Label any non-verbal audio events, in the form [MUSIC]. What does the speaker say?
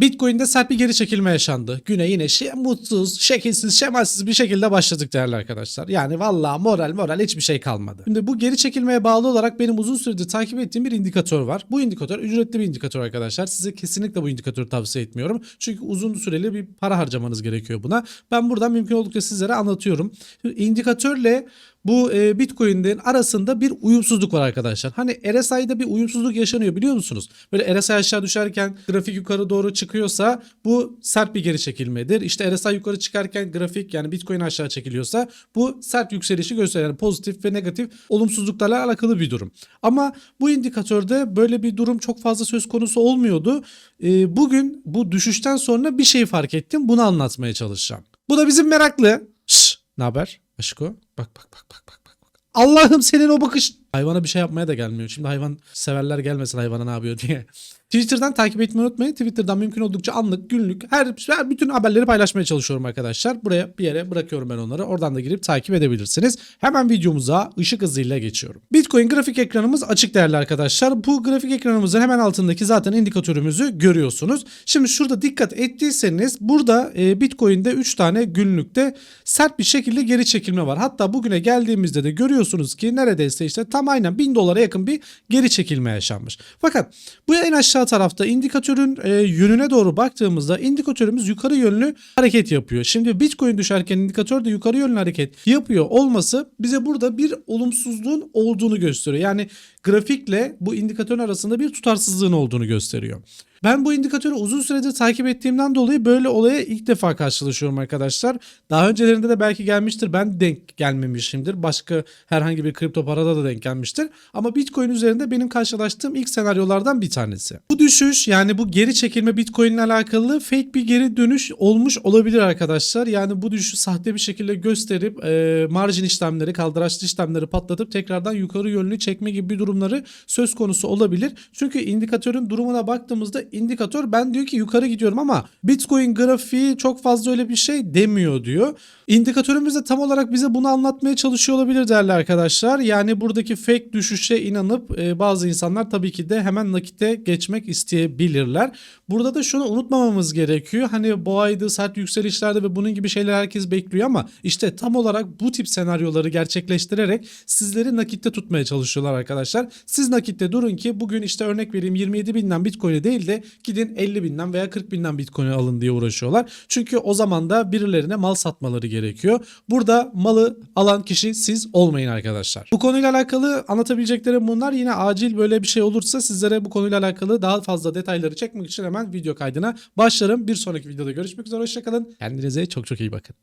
Bitcoin'de sert bir geri çekilme yaşandı. Güne yine şey, mutsuz, şekilsiz, şemalsiz bir şekilde başladık değerli arkadaşlar. Yani vallahi moral moral hiçbir şey kalmadı. Şimdi bu geri çekilmeye bağlı olarak benim uzun süredir takip ettiğim bir indikatör var. Bu indikatör ücretli bir indikatör arkadaşlar. Size kesinlikle bu indikatörü tavsiye etmiyorum. Çünkü uzun süreli bir para harcamanız gerekiyor buna. Ben buradan mümkün oldukça sizlere anlatıyorum. İndikatörle bu e, Bitcoin'in arasında bir uyumsuzluk var arkadaşlar. Hani RSI'de bir uyumsuzluk yaşanıyor biliyor musunuz? Böyle RSI aşağı düşerken grafik yukarı doğru çıkıyorsa bu sert bir geri çekilmedir. İşte RSI yukarı çıkarken grafik yani Bitcoin aşağı çekiliyorsa bu sert yükselişi gösterir. Yani pozitif ve negatif olumsuzluklarla alakalı bir durum. Ama bu indikatörde böyle bir durum çok fazla söz konusu olmuyordu. E, bugün bu düşüşten sonra bir şey fark ettim. Bunu anlatmaya çalışacağım. Bu da bizim meraklı. Şşş, ne haber? Aşko. Bak bak bak bak bak bak. Allah'ım senin o bakış. Hayvana bir şey yapmaya da gelmiyor. Şimdi hayvan severler gelmesin hayvana ne yapıyor diye. [LAUGHS] Twitter'dan takip etmeyi unutmayın. Twitter'dan mümkün oldukça anlık, günlük, her, her bütün haberleri paylaşmaya çalışıyorum arkadaşlar. Buraya bir yere bırakıyorum ben onları. Oradan da girip takip edebilirsiniz. Hemen videomuza ışık hızıyla geçiyorum. Bitcoin grafik ekranımız açık değerli arkadaşlar. Bu grafik ekranımızın hemen altındaki zaten indikatörümüzü görüyorsunuz. Şimdi şurada dikkat ettiyseniz burada e, Bitcoin'de 3 tane günlükte sert bir şekilde geri çekilme var. Hatta bugüne geldiğimizde de görüyorsunuz ki neredeyse işte tam aynen 1000 dolara yakın bir geri çekilme yaşanmış. Fakat bu en aşağı tarafta indikatörün e, yönüne doğru baktığımızda indikatörümüz yukarı yönlü hareket yapıyor. Şimdi Bitcoin düşerken indikatör de yukarı yönlü hareket yapıyor olması bize burada bir olumsuzluğun olduğunu gösteriyor. Yani grafikle bu indikatörün arasında bir tutarsızlığın olduğunu gösteriyor. Ben bu indikatörü uzun süredir takip ettiğimden dolayı böyle olaya ilk defa karşılaşıyorum arkadaşlar. Daha öncelerinde de belki gelmiştir. Ben denk gelmemişimdir. Başka herhangi bir kripto parada da denk gelmiştir. Ama Bitcoin üzerinde benim karşılaştığım ilk senaryolardan bir tanesi. Bu düşüş yani bu geri çekilme Bitcoin ile alakalı fake bir geri dönüş olmuş olabilir arkadaşlar. Yani bu düşüşü sahte bir şekilde gösterip e, marjin işlemleri, kaldıraçlı işlemleri patlatıp tekrardan yukarı yönlü çekme gibi bir durumları söz konusu olabilir. Çünkü indikatörün durumuna baktığımızda indikatör ben diyor ki yukarı gidiyorum ama Bitcoin grafiği çok fazla öyle bir şey demiyor diyor. İndikatörümüz de tam olarak bize bunu anlatmaya çalışıyor olabilir değerli arkadaşlar. Yani buradaki fake düşüşe inanıp e, bazı insanlar tabii ki de hemen nakite geçmek isteyebilirler. Burada da şunu unutmamamız gerekiyor. Hani boğaydı, sert yükselişlerde ve bunun gibi şeyler herkes bekliyor ama işte tam olarak bu tip senaryoları gerçekleştirerek sizleri nakitte tutmaya çalışıyorlar arkadaşlar. Siz nakitte durun ki bugün işte örnek vereyim 27 binden Bitcoin'e değil de gidin 50 binden veya 40 binden Bitcoin'e alın diye uğraşıyorlar. Çünkü o zaman da birilerine mal satmaları gerekiyor. Burada malı alan kişi siz olmayın arkadaşlar. Bu konuyla alakalı anlatabileceklerim bunlar. Yine acil böyle bir şey olursa sizlere bu konuyla alakalı daha fazla detayları çekmek için hemen video kaydına başlarım. Bir sonraki videoda görüşmek üzere. Hoşçakalın. Kendinize çok çok iyi bakın.